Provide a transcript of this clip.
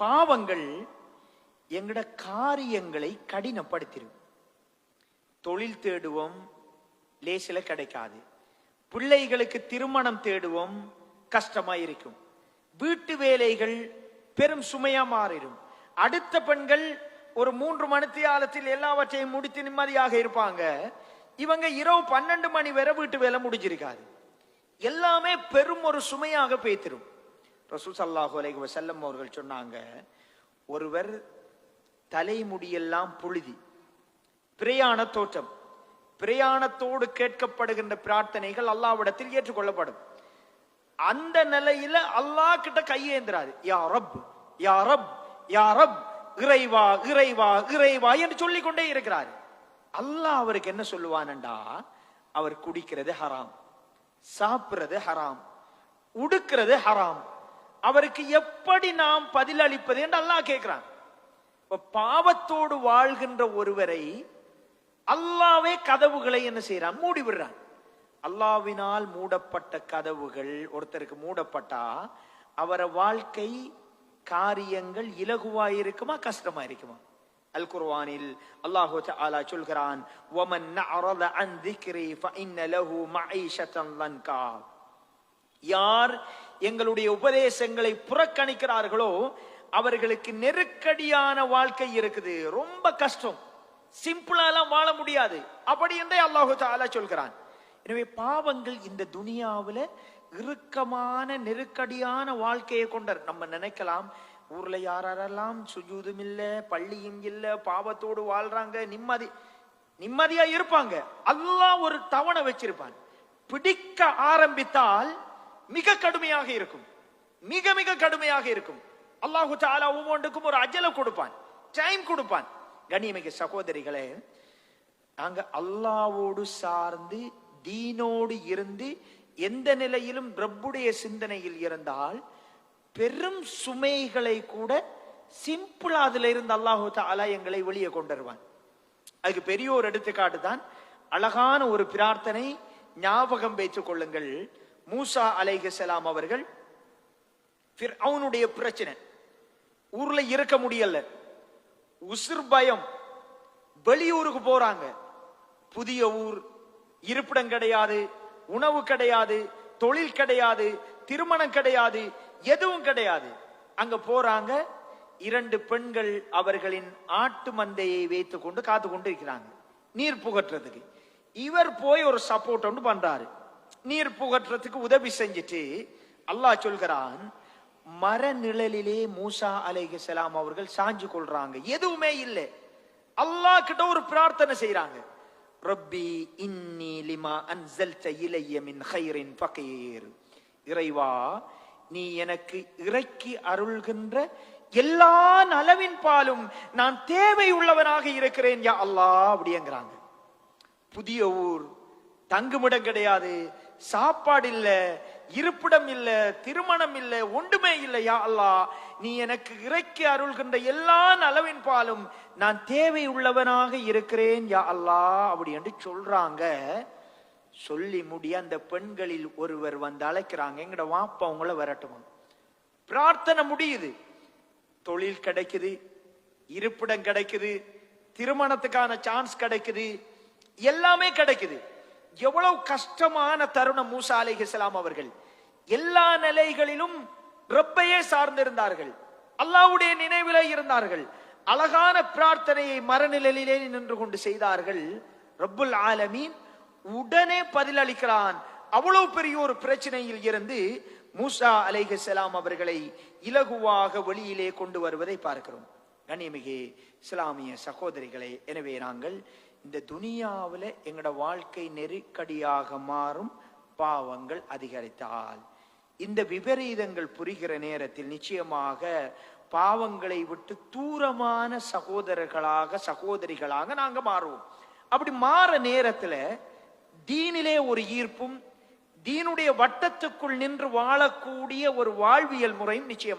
பாவங்கள் எங்கட காரியங்களை கடினப்படுத்திடும் தொழில் தேடுவோம் லேசில கிடைக்காது. பிள்ளைகளுக்கு திருமணம் தேடுவோம் கஷ்டமா இருக்கும். வீட்டு வேலைகள் பெரும் சுமையா மாறிடும். அடுத்த பெண்கள் ஒரு மூன்று மணித்தியாலத்தில் எல்லாவற்றையும் முடித்து நிம்மதியாக இருப்பாங்க. இவங்க இரவு பன்னெண்டு மணி வரை வீட்டு வேலை முடிஞ்சிருக்காது. எல்லாமே பெரும் ஒரு சுமையாக பேத்திரும். ரசூல் சல்லாஹு அலைஹி வசல்லம் அவர்கள் சொன்னாங்க ஒருவர் தலைமுடியெல்லாம் புழுதி பிரயாண தோற்றம் பிரயாணத்தோடு கேட்கப்படுகின்ற பிரார்த்தனைகள் அல்லாவிடத்தில் ஏற்றுக்கொள்ளப்படும். அந்த நிலையில அல்லாஹ் கிட்ட கையேந்திராது. யா ரப் யா ரப் யா ரப் இறைவா இறைவா இறைவா என்று சொல்லிக் கொண்டே இருக்கிறார். அல்லாஹ் அவருக்கு என்ன சொல்லுவானண்டா? அவர் குடிக்கிறது ஹராம் சாப்பிடுறது ஹராம் உடுக்கிறது ஹராம். அவருக்கு எப்படி நாம் பதில் அளிப்பது என்று அல்லாஹ் கேட்கிறான். பாவத்தோடு வாழ்கின்ற ஒருவரை அல்லாவே கதவுகளை என்ன செய்யறான் மூடி விடுறான். அல்லாவினால் மூடப்பட்ட கதவுகள் ஒருத்தருக்கு மூடப்பட்டா அவர வாழ்க்கை காரியங்கள் இலகுவாய் இருக்குமா கஷ்டமா இருக்குமா? அல் குர்வானில் அல்லாஹு அலா சொல்கிறான் வமன் நஅரத அன் திக்ரி ஃபஇன்ன லஹு மஈஷத்தன் லன்கா. யார் எங்களுடைய உபதேசங்களை புறக்கணிக்கிறார்களோ அவர்களுக்கு நெருக்கடியான வாழ்க்கை இருக்குது. ரொம்ப கஷ்டம். சிம்பிளாலாம் வாழ முடியாது. அப்படி என்றே அல்லாஹு தாலா சொல்கிறான். எனவே பாவங்கள் இந்த துனியாவில் இறுக்கமான நெருக்கடியான வாழ்க்கையை கொண்டர். நம்ம நினைக்கலாம் ஊர்ல யாரெல்லாம் சுஜூதும் இல்ல பள்ளியும் இல்ல பாவத்தோடு வாழ்றாங்க நிம்மதி நிம்மதியா இருப்பாங்க. அல்லாஹ் ஒரு தவணை வச்சிருப்பான். பிடிக்க ஆரம்பித்தால் மிக கடுமையாக இருக்கும். மிக மிக கடுமையாக இருக்கும். அல்லாஹு தாலா ஒவ்வொன்றுக்கும் ஒரு அஜலை கொடுப்பான் டைம் கொடுப்பான். கண்ணியமிக்க சகோதரிகளே நாங்க அல்லாவோடு சார்ந்து தீனோடு இருந்து எந்த நிலையிலும் ரப்புடைய சிந்தனையில் இருந்தால் பெரும் சுமைகளை கூட சிம்பிளா அதுல இருந்து அல்லாஹு தாலா எங்களை வெளியே கொண்டு வருவான். அதுக்கு பெரிய ஒரு எடுத்துக்காட்டு தான் அழகான ஒரு பிரார்த்தனை ஞாபகம் வைத்துக் கொள்ளுங்கள். மூசா அலைஹிஸ்ஸலாம் அவர்கள் அவனுடைய பிரச்சனை. ஊர்ல இருக்க முடியல. உசிர் பயம். வெளியூருக்கு போறாங்க. புதிய ஊர் இருப்பிடம் கிடையாது உணவு கிடையாது தொழில் கிடையாது திருமணம் கிடையாது எதுவும் கிடையாது. அங்க போறாங்க. இரண்டு பெண்கள் அவர்களின் ஆட்டு மந்தையை வைத்துக் கொண்டு காத்து கொண்டு இருக்கிறாங்க. நீர் புகட்டுறதுக்கு. இவர் போய் ஒரு சப்போர்ட் ஒன்று பண்றாரு. நீர் புகற்றத்துக்கு உதவி செஞ்சுட்டு அல்லாஹ் சொல்கிறான் மர நிழலிலே மூசா அலைஹிஸ்ஸலாம் அவர்கள் சாஞ்சு கொள்றாங்க. எதுவுமே இல்லை. அல்லாஹ் கிட்ட ஒரு பிரார்த்தனை செய்யறாங்க ரப்பி இன்னி லிமா அன்சல்த இலைய மின் ஹைரின் ஃபகீர். இறைவா நீ எனக்கு இறக்கி அருள்கின்ற எல்லா நலவின் பாலும் நான் தேவை உள்ளவனாக இருக்கிறேன் யா அல்லாஹ் அப்படிங்கிறாங்க புதிய ஊர் தங்குமிடம் கிடையாது. சாப்பாடு இல்ல இருப்பிடம் இல்ல திருமணம் இல்ல ஒன்றுமே இல்லை யா நீ எனக்கு இறக்கி அருள்கின்ற எல்லா நலவின் பாலும் நான் தேவை உள்ளவனாக இருக்கிறேன் யா அல்லா அப்படி என்று சொல்றாங்க. சொல்லி முடிய அந்த பெண்களில் ஒருவர் வந்து அழைக்கிறாங்க. எங்கட வாப்பா அவங்கள வரட்டும்? பிரார்த்தனை முடியுது. தொழில் கிடைக்குது இருப்பிடம் கிடைக்குது திருமணத்துக்கான சான்ஸ் கிடைக்குது எல்லாமே கிடைக்குது. எவ்வளவு கஷ்டமான தருணம் மூசா அலைஹிஸ்ஸலாம் அவர்கள். எல்லா நிலைகளிலும் ரப்பையே சார்ந்திருந்தார்கள். அல்லாவுடைய நினைவிலே இருந்தார்கள். அழகான பிரார்த்தனையை மரநிலையிலே நின்று கொண்டு செய்தார்கள். ரப்புல் ஆலமீன் உடனே பதிலளிக்கிறான் அவ்வளவு பெரிய ஒரு பிரச்சனையில் இருந்து மூசா அலைஹலாம் அவர்களை இலகுவாக வெளியிலே கொண்டு வருவதை பார்க்கிறோம். கண்ணியமிகு இஸ்லாமிய சகோதரிகளே எனவே நாங்கள் இந்த துனியாவில் எங்களோட வாழ்க்கை நெருக்கடியாக மாறும் பாவங்கள் அதிகரித்தால். இந்த விபரீதங்கள் புரிகிற நேரத்தில் நிச்சயமாக பாவங்களை விட்டு தூரமான சகோதரர்களாக சகோதரிகளாக நாங்க மாறுவோம். அப்படி மாற நேரத்தில் தீனிலே ஒரு ஈர்ப்பும் தீனுடைய வட்டத்துக்குள் நின்று வாழக்கூடிய ஒரு வாழ்வியல் முறையும் நிச்சயமாக